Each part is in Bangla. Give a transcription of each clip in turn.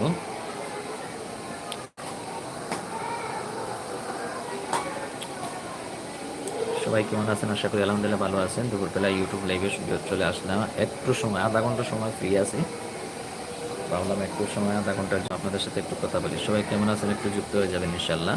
করব সবাই কেমন আছেন? আশা করি আলহামদুলিল্লাহ ভালো আছেন। দুপুরবেলা ইউটিউব লাইভে চলে আসলাম। একটু সময়, আধা ঘণ্টা সময় ফ্রি আছি। ভাবলাম একটু সময়, আধা ঘণ্টার জন্য আপনাদের সাথে একটু কথা বলি। সবাই কেমন আছেন? একটু যুক্ত হয়ে যাবেন ইনশাল্লাহ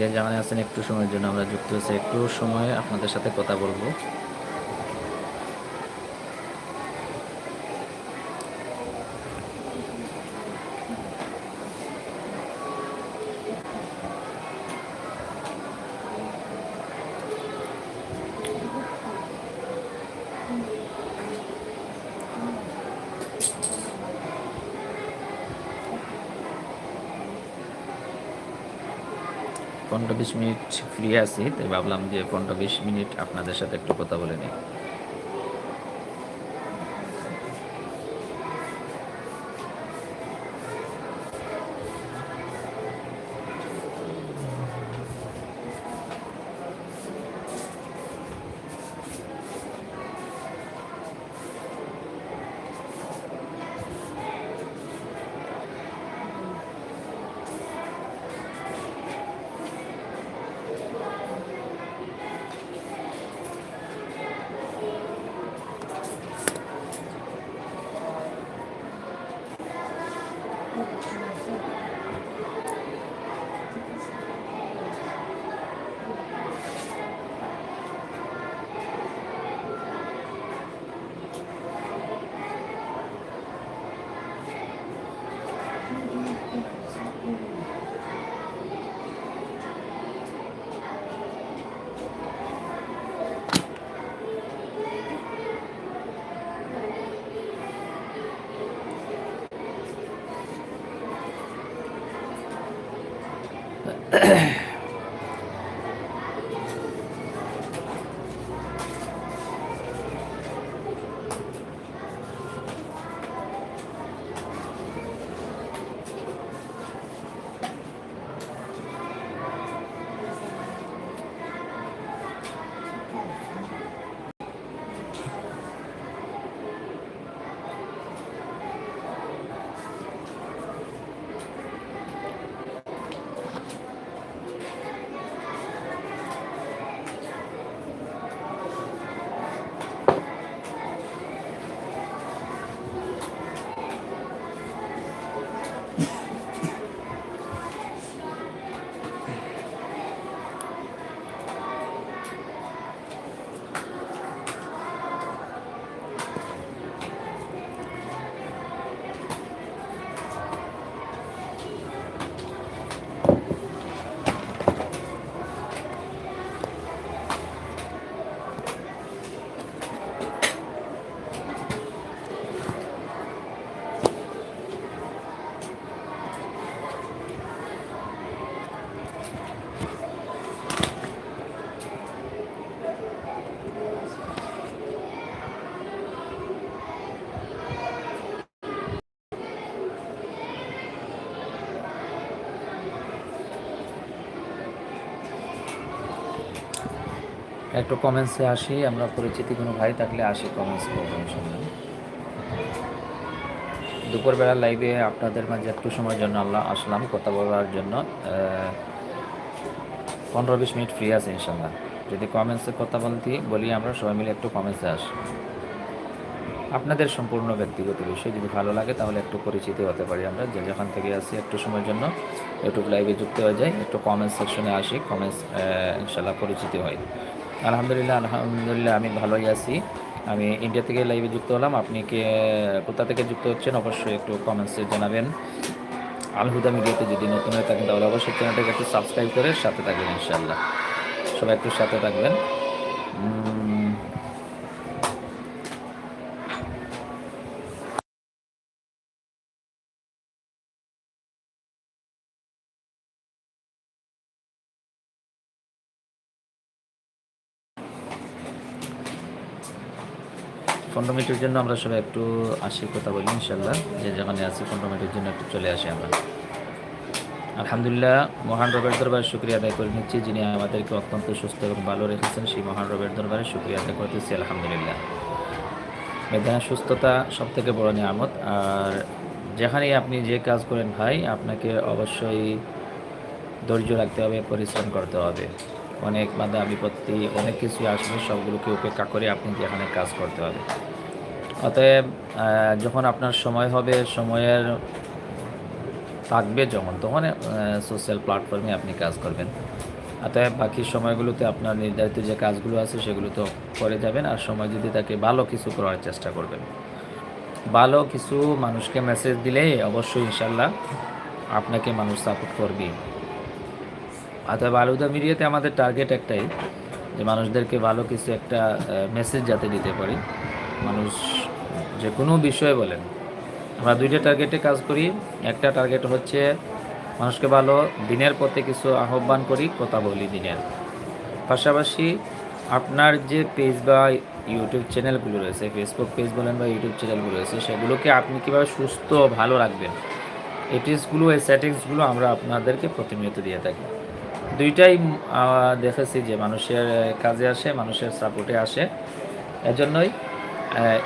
যে জামানে আছেন একটু সময়ের জন্য আমরা যুক্ত হয়েছি, একটু সময় আপনাদের সাথে কথা বলব। পনেরো বিশ মিনিট ফ্রি আছি, তাই ভাবলাম যে পনেরো বিশ মিনিট আপনাদের সাথে একটু কথা বলে নিই। একটু কমেন্টসে আসি, আমরা পরিচিতি কোনো ভাই থাকলে আসি কমেন্টস করব ইনশাল্লাহ। দুপুরবেলা লাইভে আপনাদের মাঝে একটু সময়ের জন্য আল্লাহ আসলাম, কথা বলার জন্য। পনেরো বিশ মিনিট ফ্রি আছে ইনশাল্লাহ। যদি কমেন্টসে কথা বলতে, বলি আমরা সবাই মিলে একটু কমেন্টসে আসি। আপনাদের সম্পূর্ণ ব্যক্তিগত বিষয় যদি ভালো লাগে, তাহলে একটু পরিচিত হতে পারি আমরা। যে যেখান থেকে আসি একটু সময়ের জন্য ইউটিউব লাইভে যুক্ত হয়ে যাই, একটু কমেন্টস সেকশনে আসি কমেন্টস ইনশাল্লাহ পরিচিতি হয়। আলহামদুলিল্লাহ আলহামদুলিল্লাহ, আমি ভালোই আছি। আমি ইন্ডিয়া থেকে লাইভে যুক্ত হলাম। আপনি কে, কোথা থেকে যুক্ত হচ্ছেন অবশ্যই একটু কমেন্টসে জানাবেন। আলহুদা মিডিয়াতে যদি নতুন হয়ে থাকেন, তাহলে অবশ্যই চ্যানেলটাকে একটু সাবস্ক্রাইব করে সাথে থাকবেন ইনশাল্লাহ সবাই একটু সাথে থাকবেন। পনেরো মিনিটের জন্য আমরা সবাই একটু আসি, কথা বলি ইনশাল্লাহ যে যেখানে আছি, পনেরো মিনিটের জন্য একটু চলে আসি আমরা। আলহামদুলিল্লাহ, মহান রবের দরবারে শুক্রিয়া আদায় করে নিচ্ছি, যিনি আমাদেরকে অত্যন্ত সুস্থ এবং ভালো রেখেছেন, সেই মহান রবের দরবারে শুক্রিয়া আদায় করতেছি আলহামদুলিল্লাহ। মেধানা সুস্থতা সব থেকে বড় নিয়ামত। আর যেখানেই আপনি যে কাজ করেন ভাই, আপনাকে অবশ্যই ধৈর্য রাখতে হবে, পরিশ্রম করতে হবে। অনেক বাধা বিপত্তি, অনেক কিছু আসবে, সবগুলোকে উপেক্ষা করে আপনি যেখানে কাজ করতে হবে। অতএব যখন আপনার সময় হবে, সময়ের থাকবে যখন, তখন সোশ্যাল প্ল্যাটফর্মে আপনি কাজ করবেন। অতএব, বাকি সময়গুলোতে আপনার নির্ধারিত যে কাজগুলো আছে, সেগুলো তো করে যাবেন আর সময় যদি তাকে ভালো কিছু করার চেষ্টা করবেন। ভালো কিছু মানুষকে মেসেজ দিলেই অবশ্যই ইনশাল্লাহ আপনাকে মানুষ সাপোর্ট করবে অতএব আলুদা মিডিয়াতে আমাদের টার্গেট একটাই, যে মানুষদেরকে ভালো কিছু একটা মেসেজ যাতে দিতে পারি। মানুষ যে কোনো বিষয়ে বলেন। আমরা দুইটা টার্গেটে কাজ করি। একটা টার্গেট হচ্ছে মানুষকে ভালো দিনের পথে কিছু আহ্বান করি, কথা বলি দিনের। পাশাপাশি আপনার যে পেজ বা ইউটিউব চ্যানেলগুলো রয়েছে ফেসবুক পেজ বলেন বা ইউটিউব চ্যানেলগুলো রয়েছে, সেগুলোকে আপনি কীভাবে সুস্থ, ভালো রাখবেন, এই টিপসগুলো এই সেটিংসগুলো আমরা আপনাদেরকে প্রতিনিয়ত দিয়ে থাকি। দুইটাই দেখেছি যে মানুষের কাজে আসে, মানুষের সাপোর্টে আসে। এজন্যই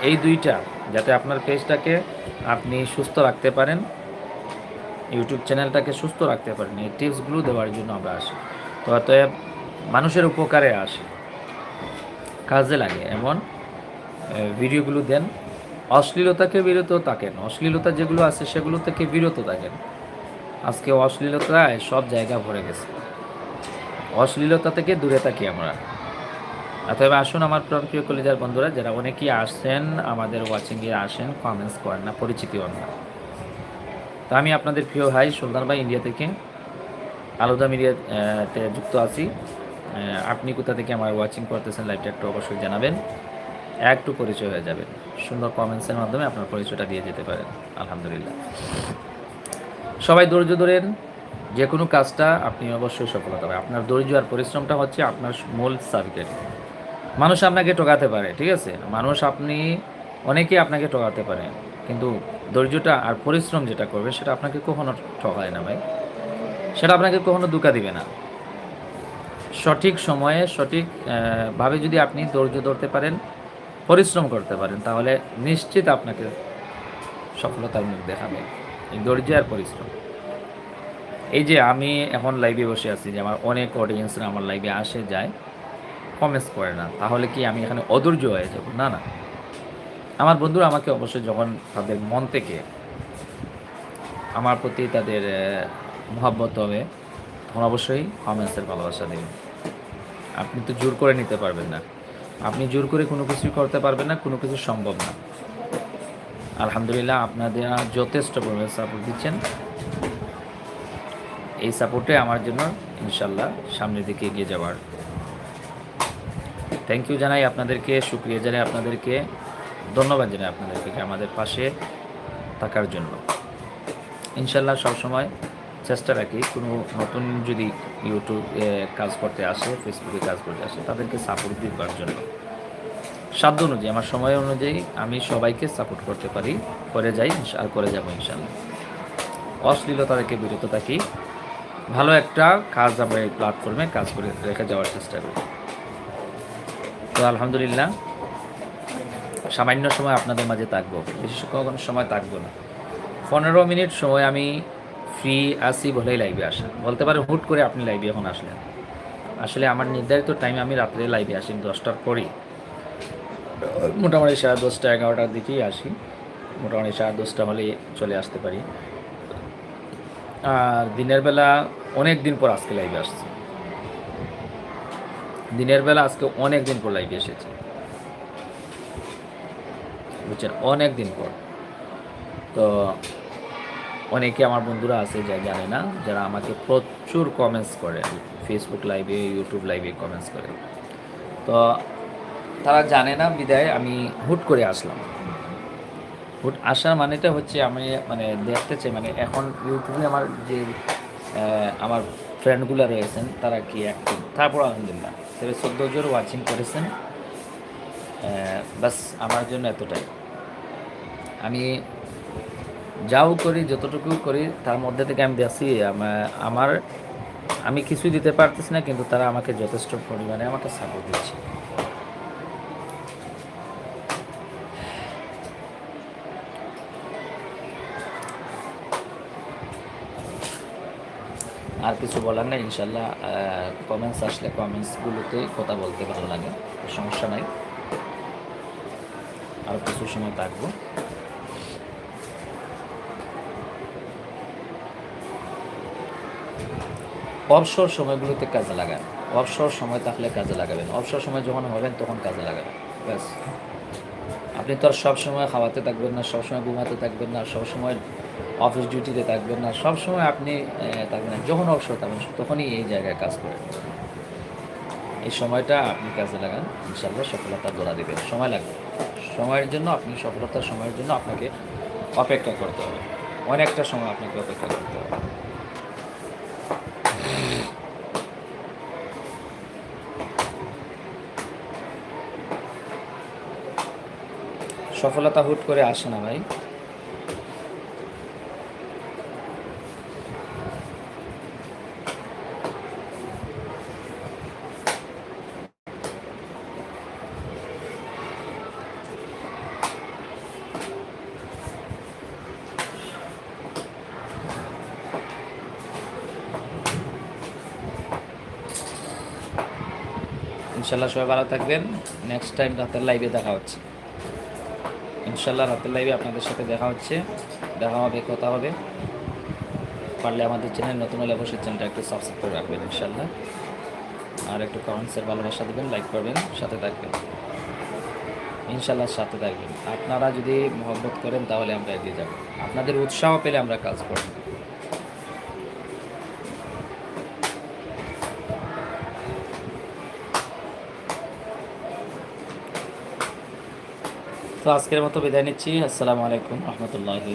এই দুইটা, যাতে আপনার পেজটাকে আপনি সুস্থ রাখতে পারেন ইউটিউব চ্যানেলটাকে সুস্থ রাখতে পারেন, এই টিপসগুলো দেওয়ার জন্য আমরা আসি। তো অতএব, মানুষের উপকারে আসে, কাজে লাগে। এমন ভিডিওগুলো দেন। অশ্লীলতাকে বিরত থাকেন, অশ্লীলতা যেগুলো আছে সেগুলো থেকে বিরত থাকেন। আজকে অশ্লীলতায় সব জায়গা ভরে গেছে। অশ্লীলতা থেকে দূরে থাকি আমরা। অতএব আসুন আমার প্রিয় কলিজার বন্ধুরা, যারা অনেকেই আসছেন আমাদের ওয়াচিংয়ে আসেন কমেন্টস করেন না পরিচিতি হন না। তো আমি আপনাদের প্রিয় ভাই সুলতান ভাই ইন্ডিয়া থেকে আলাদা মিডিয়াতে যুক্ত আছি। আপনি কোথা থেকে আমার ওয়াচিং করতেছেন লাইভটা একটু অবশ্যই জানাবেন। একটু পরিচয় হয়ে যাবে। সুন্দর কমেন্টসের মাধ্যমে আপনার পরিচয়টা দিয়ে যেতে পারেন। আলহামদুলিল্লাহ। সবাই ধৈর্য ধরেন। যে কোনো কাজটা আপনি অবশ্যই সফলতা পাবেন। আপনার ধৈর্য আর পরিশ্রমটা হচ্ছে আপনার মূল সাবজেক্ট মানুষ আপনাকে ঠকাতে পারে, ঠিক আছে? মানুষ আপনি, অনেকেই আপনাকে ঠকাতে পারে, কিন্তু ধৈর্যটা আর পরিশ্রম যেটা করবে, সেটা আপনাকে কখনো ঠকায় না ভাই। সেটা আপনাকে কখনো দুকা দিবে না। সঠিক সময়ে, সঠিক ভাবে যদি আপনি ধৈর্য ধরতে পারেন, পরিশ্রম করতে পারেন, তাহলে নিশ্চিত আপনাকে সফলতার মুখ দেখাবে। এই ধৈর্য আর পরিশ্রম। এই যে আমি এখন লাইভে বসে আছি যে আমার অনেক অডিয়েন্সরা আমার লাইভে আসে, যায় কমেন্টস করে না। তাহলে কি আমি এখানে অধৈর্য হয়ে যাব? না না। আমার বন্ধুরা আমাকে অবশ্যই যখন তাদের মন থেকে আমার প্রতি তাদের মহাব্বত হবে, তখন অবশ্যই কমেন্টসের ভালোবাসা দেবেন। আপনি তো জোর করে নিতে পারবেন না। আপনি জোর করে কোনো কিছু করতে পারবেন না, কোনো কিছু সম্ভব না। আলহামদুলিল্লাহ আপনাদের যথেষ্ট পরিমাণে সাপোর্ট দিচ্ছেন। এই সাপোর্টে আমার জন্য ইনশাল্লাহ সামনের দিকে এগিয়ে যাওয়ার। থ্যাংক ইউ জানাই আপনাদেরকে সুক্রিয়া জানাই আপনাদেরকে, ধন্যবাদ জানাই আপনাদেরকে আমাদের পাশে থাকার জন্য। ইনশাল্লাহ সবসময় চেষ্টা রাখি কোনো নতুন যদি ইউটিউবে কাজ করতে আসে ফেসবুকে কাজ করতে আসে, তাদেরকে সাপোর্ট দেওয়ার জন্য। সাধ্য অনুযায়ী, আমার সময় অনুযায়ী আমি সবাইকে সাপোর্ট করতে পারি, করে যাই আর করে যাব ইনশাল্লাহ। অশ্লীলতা থেকে বিরত থাকি। ভালো একটা কাজ আমরা এই প্ল্যাটফর্মে কাজ করে রেখে যাওয়ার চেষ্টা করি। তো আলহামদুলিল্লাহ, সামান্য সময় আপনাদের মাঝে থাকব বিশেষ কোনো সময় থাকব না। পনেরো মিনিট সময় আমি ফ্রি আসি বলেই লাইভে আসা। বলতে পারে হুট করে আপনি লাইভে এখন আসলেন। আসলে আমার নির্ধারিত টাইম আমি রাত্রে লাইভে আসি দশটার পরেই। মোটামুটি সাড়ে দশটা, এগারোটার দিকেই আসি। মোটামুটি সাড়ে দশটা হলে চলে আসতে পারি। আর দিনের বেলা অনেক দিন পর আজকে লাইভে আসছি। দিনের বেলা আজকে অনেক দিন পর লাইভে এসেছি। বুঝছেন? অনেক দিন পর। তো অনেকে আমার বন্ধুরা আছে যা জানে না, যারা আমাকে প্রচুর কমেন্টস করে ফেসবুক লাইভে ইউটিউব লাইভে কমেন্টস করে। তো তারা জানে না, বিদায়, আমি হুট করে আসলাম। হুট আসার মানেটা হচ্ছে আমি মানে দেখতে চাই মানে এখন ইউটিউবে আমার যে আমার ফ্রেন্ডগুলো রয়েছেন, তারা কি অ্যাক্টিভ তারপর আলহামদুলিল্লাহ। তবে চোদ্দ জন ওয়াচিং করেছেন। বাস আমার জন্য এতটাই। আমি যাও করি, যতটুকু করি, তার মধ্যে থেকে আমি দেখছি আমার, আমি কিছুই দিতে পারতেছি না, কিন্তু তারা আমাকে যথেষ্ট পরিমাণে আমাকে সাপোর্ট দিচ্ছে। আর কিছু বলার নেই ইনশাল্লাহ কমেন্টস আসলে কমেন্টসগুলোতে কথা বলতে ভালো লাগে সমস্যা নাই। আর কিছু সময় থাকব। অবসর সময়গুলোতে কাজে লাগান। অবসর সময় থাকলে কাজে লাগাবেন। অবসর সময় যখন হবেন তখন কাজে লাগাবেন। ব্যাস। আপনি তো আর সবসময় খাওয়াতে থাকবেন না সবসময় ঘুমাতে থাকবেন না সবসময় অফিস ডিউটিতে থাকবেন না। সবসময় আপনি থাকবেন যখন অবসর থাকবেন, তখনই এই জায়গায় কাজ করেন। এই সময়টা আপনি কাজে লাগান। ইনশাল্লাহ সফলতা ধরা দেবেন। সময় লাগবে। সময়ের জন্য আপনি সফলতার সময়ের জন্য আপনাকে অপেক্ষা করতে হবে। অনেকটা সময় আপনাকে অপেক্ষা করতে হবে। সফলতা হুট করে আসে না ভাই। ইনশাল্লাহ সবাই ভালো থাকবেন। নেক্সট টাইম রাতের লাইভে দেখা হচ্ছে। ইনশাল্লাহ রাতের লাইভে আপনাদের সাথে দেখা হচ্ছে। দেখা হবে, কথা হবে। পারলে আমাদের চ্যানেল নতুন হলে অবশ্যই চ্যানেলটা একটু সাবস্ক্রাইব করে রাখবেন ইনশাল্লাহ আর একটু কমেন্টসের ভালোবাসা দেবেন লাইক করবেন, সাথে থাকবেন। ইনশাল্লাহ সাথে থাকবেন। আপনারা যদি মহব্বত করেন তাহলে আমরা এগিয়ে যাব। আপনাদের উৎসাহ পেলে আমরা কাজ করব। তো আজকের মতো বিদায় নিচ্ছি। আসসালামু আলাইকুম রহমতুল্লাহি